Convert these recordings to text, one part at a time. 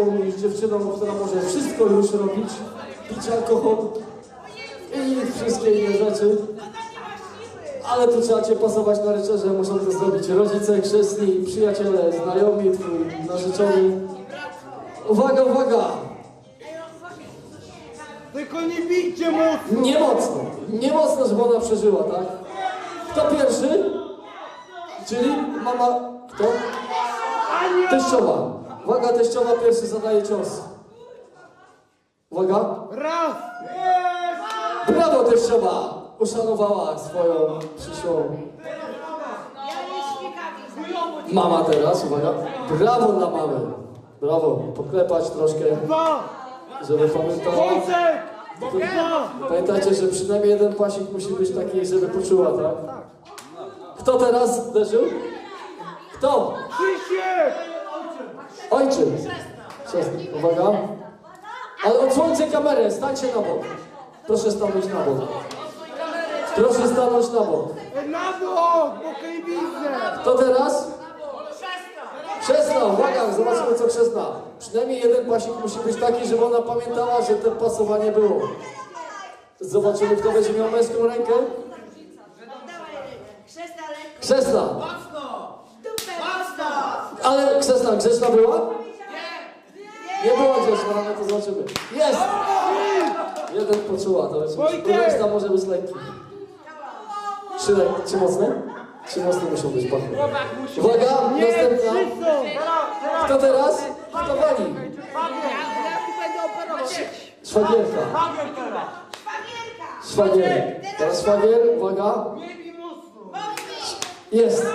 i dziewczyną, która może wszystko już robić, pić alkohol i wszystkie inne rzeczy. Ale tu trzeba cię pasować na ryczerze, muszą to zrobić rodzice, chrzestni, przyjaciele, znajomi, twój narzeczony. Uwaga, uwaga! Tylko nie bijcie mocno! Nie mocno, nie mocno, żeby ona przeżyła, tak? Kto pierwszy? Czyli mama, kto? Teściowa. Uwaga, teściowa pierwszy zadaje cios. Uwaga. Raz! Brawo, teściowa! Uszanowała swoją przyszłą mama teraz, uwaga. Brawo dla mamy. Brawo, poklepać troszkę, żeby pamiętała. Pamiętajcie, że przynajmniej jeden pasik musi być taki, żeby poczuła, tak? Kto teraz uderzył? Kto? Krzysiek! Ojczym. Chrzestny. Uwaga. Ale odsłońcie kamerę, stańcie na bok. Proszę stanąć na bok. Proszę stanąć na bok. Na bok! Bo widzę! Kto teraz? Krzesna, uwaga, zobaczymy co krzesna. Przynajmniej jeden pasik musi być taki, żeby ona pamiętała, że to pasowanie było. Zobaczymy, kto będzie miał męską rękę. Krzesna lekko. Krzesna. Dupę mocno. Ale krzesna, grzeczna była? Nie była grzeczna, ale to zobaczymy. Jest! Jeden poczuła, to jest. Wojtek! Reszta może być lekki. Trzy, lek- trzy mocne? Trzy mocne muszą być, pachnie. Uwaga, Nie, następna. Kto teraz? Kto wali? Szwagierka. Szwagier. Teraz szwagier, uwaga. Nie! Jest.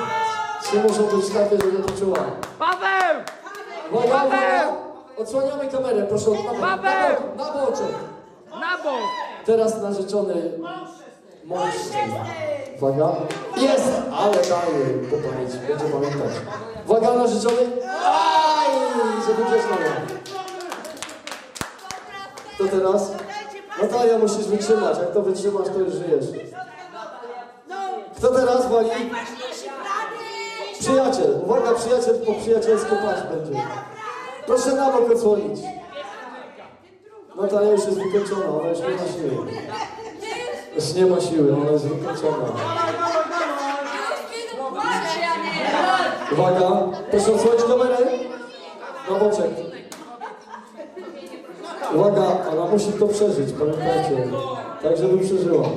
Trzy muszą być takie, żeby poczuła. Paweł! Uwaga, Paweł! uwaga. Odsłaniamy kamerę, proszę. Na, Paweł! na, na boczek. Na bok! Teraz narzeczony mąż. Uwaga. Jest! Ale daje popalić, będzie pamiętać. Uwaga, narzeczony. Aj! Żeby gdzieś To teraz? Natalia, musisz wytrzymać. Jak to wytrzymasz, to już żyjesz. Kto teraz wali? Przyjaciel. Uwaga, przyjaciel po przyjacielsku paść będzie. Proszę na bok odsłonić. Natalia już jest wykończona, ona już nie ma siły. Już nie ma siły, ona jest wykończona. Uwaga, proszę odsłonić kamerę. Na boczek. Uwaga, ona musi to przeżyć, pamiętajcie. Tak, żeby przeżyła.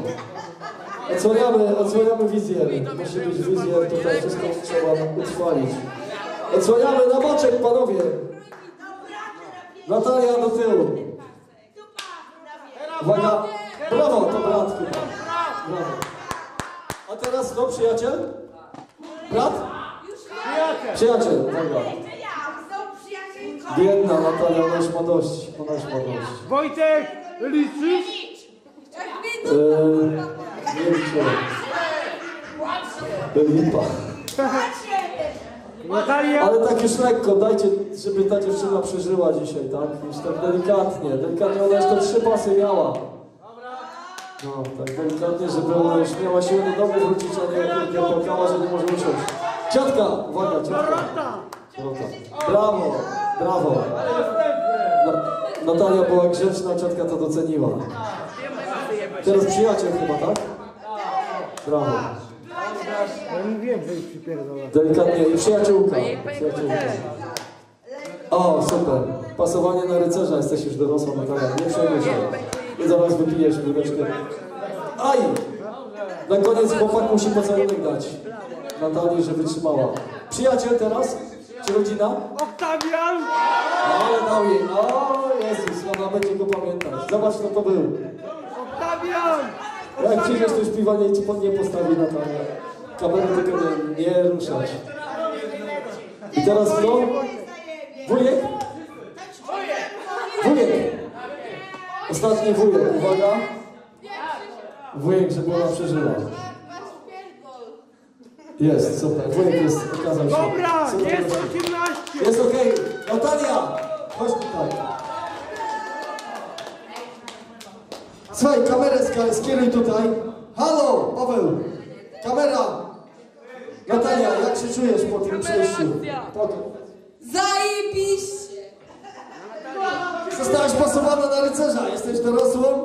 Odsłaniamy, odsłaniamy wizjer. Musi być wizjer, tutaj wszystko trzeba utrwalić. Odsłaniamy na boczek, panowie. Natalia do tyłu. Uwaga, brawo, to brat chyba. Brawo. A teraz kto, przyjaciel? Brat? Przyjaciel! Przyjacielką. Biedna Natalia, ona już ma dość. Ona już ma dość. Wojtek! Liczysz? Eee, liczę. Lipa. Natalia! Ale tak już lekko, dajcie, żeby ta dziewczyna przeżyła dzisiaj, tak? Już tak delikatnie, delikatnie, ona jeszcze trzy pasy miała. No, tak delikatnie, żeby ona już miała siłę do domu wrócić, a nie jak płakała, że nie może usiąść. Ciotka, uwaga, ciotka. Dorota! Brawo, brawo. Na, Natalia była grzeczna, ciotka to doceniła. Teraz przyjaciel chyba, tak? Brawo. Ja mówiłem, że ich przypierdolę. Delikatnie i przyjaciółka. przyjaciółka. O, super. Pasowanie na rycerza. Jesteś już dorosła, Natalia. Nie przejmuj się. I zaraz wypijesz wódeczkę. Aj! Na koniec chłopak musi pocałunek dać. Natalii, że wytrzymała. Przyjaciel teraz? Czy rodzina? Oktawian! Ale dał jej. O, Jezus, ona będzie go pamiętać. Zobacz, kto to był. Oktawian! Jak przyjdziesz, już piwa nie, nie postawi Natalia. Kamery tylko nie, nie ruszać. I teraz kto? Wujek? Wujek! Ostatni wujek, uwaga. Wujek, żeby ona przeżyła. Jest, super. Wujek jest, okazał się. Dobra, Super. jest 18! Jest okej. Natalia! Chodź tutaj. Słuchaj, kamerę skieruj tutaj. Halo, Paweł. Kamera. Natalia, jak się czujesz po tym przejściu? Pokaż. Zajebiście! Zostałaś pasowana na rycerza. Jesteś dorosłą,